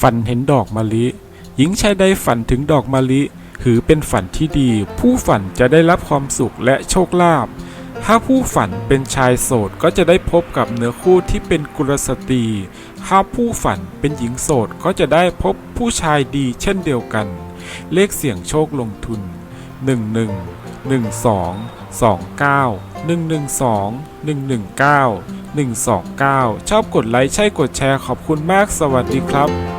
ฝันเห็นดอกมะลิ หญิงชายใดฝันถึงดอกมะลิ ถือเป็นฝันที่ดี ผู้ฝันจะได้รับความสุขและโชคลาภถ้าผู้ฝันเป็นชายโสดก็จะได้พบกับเนื้อคู่ที่เป็นกุลสตรี ถ้าผู้ฝันเป็นหญิงโสดก็จะได้พบผู้ชายดีเช่นเดียวกัน เลขเสี่ยงโชคลงทุน 11 12 29 112 119 129 ชอบกดไลค์ใช่กดแชร์ขอบคุณมากสวัสดีครับ